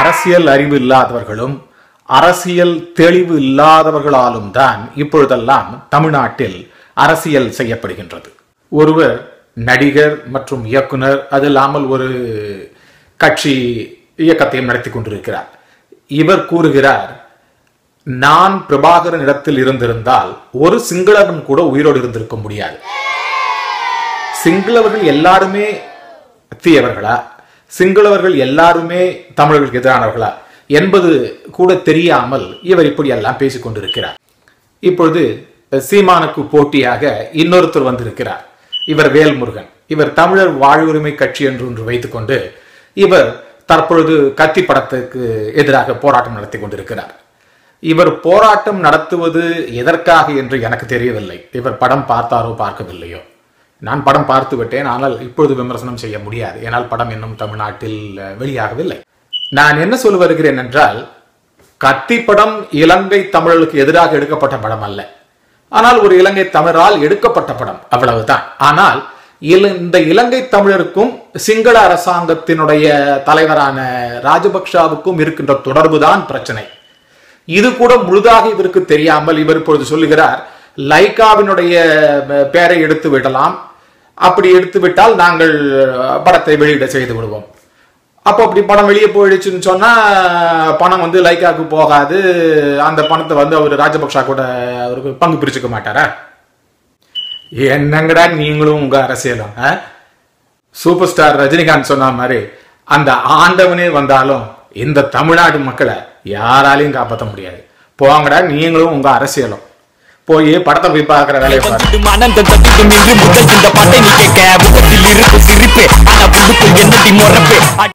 அரசியல் அறிவு இல்லாதவர்களும் அரசியல் தெளிவு இல்லாதவர்களாலும் தான் இப்பொழுதெல்லாம் தமிழ்நாட்டில் அரசியல் செய்யப்படுகின்றது. ஒருவர் நடிகர் மற்றும் இயக்குனர் அது இல்லாமல் ஒரு கட்சி இயக்கத்தையும் நடத்தி கொண்டிருக்கிறார். இவர் கூறுகிறார் நான் பிரபாகரன் இடத்தில் இருந்திருந்தால் ஒரு சிங்களவன் கூட உயிரோடு இருந்திருக்க முடியாது. சிங்களவர்கள் எல்லாருமே தீயவர்களா சிங்களவர்கள் எல்லாருமே தமிழர்களுக்கு எதிரானவர்களா? என்பது கூட தெரியாமல் இவர் இப்படி எல்லாம் பேசிக் கொண்டிருக்கிறார். இப்பொழுது சீமானுக்கு போட்டியாக இன்னொருத்தர் வந்திருக்கிறார். இவர் வேல்முருகன். இவர் தமிழர் வாழ்வுரிமை கட்சி என்று ஒன்று வைத்துக்கொண்டு இவர் தற்பொழுது கத்தி படத்துக்கு எதிராக போராட்டம் நடத்தி கொண்டிருக்கிறார். இவர் போராட்டம் நடத்துவது எதற்காக என்று எனக்கு தெரியவில்லை. இவர் படம் பார்த்தாரோ பார்க்கவில்லையோ. நான் படம் பார்த்து விட்டேன் ஆனால் இப்பொழுது விமர்சனம் செய்ய முடியாது. ஏனால் படம் இன்னும் தமிழ்நாட்டில் வெளியாகவில்லை. நான் என்ன சொல்ல வருகிறேன் என்றால் கத்தி படம் இலங்கை தமிழர்களுக்கு எதிராக எடுக்கப்பட்ட படம் அல்ல. ஆனால் ஒரு இலங்கை தமிழரால் எடுக்கப்பட்ட படம் அவ்வளவுதான். ஆனால் இந்த இலங்கை தமிழருக்கும் சிங்கள அரசாங்கத்தினுடைய தலைவரான ராஜபக்ஷாவுக்கும் இருக்கின்ற தொடர்புதான் பிரச்சனை. இது கூட முழுதாக இவருக்கு தெரியாமல் இவர் இப்பொழுது சொல்லுகிறார் லைகாவினுடைய பெயரை எடுத்து விடலாம். அப்படி எடுத்து விட்டால் நாங்கள் படத்தை வெளியிட செய்து விடுவோம். அப்போ அப்படி படம் வெளியே போயிடுச்சுன்னு சொன்னால் பணம் வந்து லைக்காவுக்கு போகாது. அந்த பணத்தை வந்து அவர் ராஜபக்ஷா கூட அவருக்கு பங்கு பிரிச்சுக்க மாட்டாரா? என்னங்கடா நீங்களும் உங்கள் அரசியலும் சூப்பர் ஸ்டார் ரஜினிகாந்த் சொன்ன மாதிரி அந்த ஆண்டவனே வந்தாலும் இந்த தமிழ்நாடு மக்களை யாராலையும் காப்பாற்ற முடியாது. போங்கடா நீங்களும் உங்கள் அரசியலும். போய் படத்தை போய் பார்க்குற வேலையை பாட்டை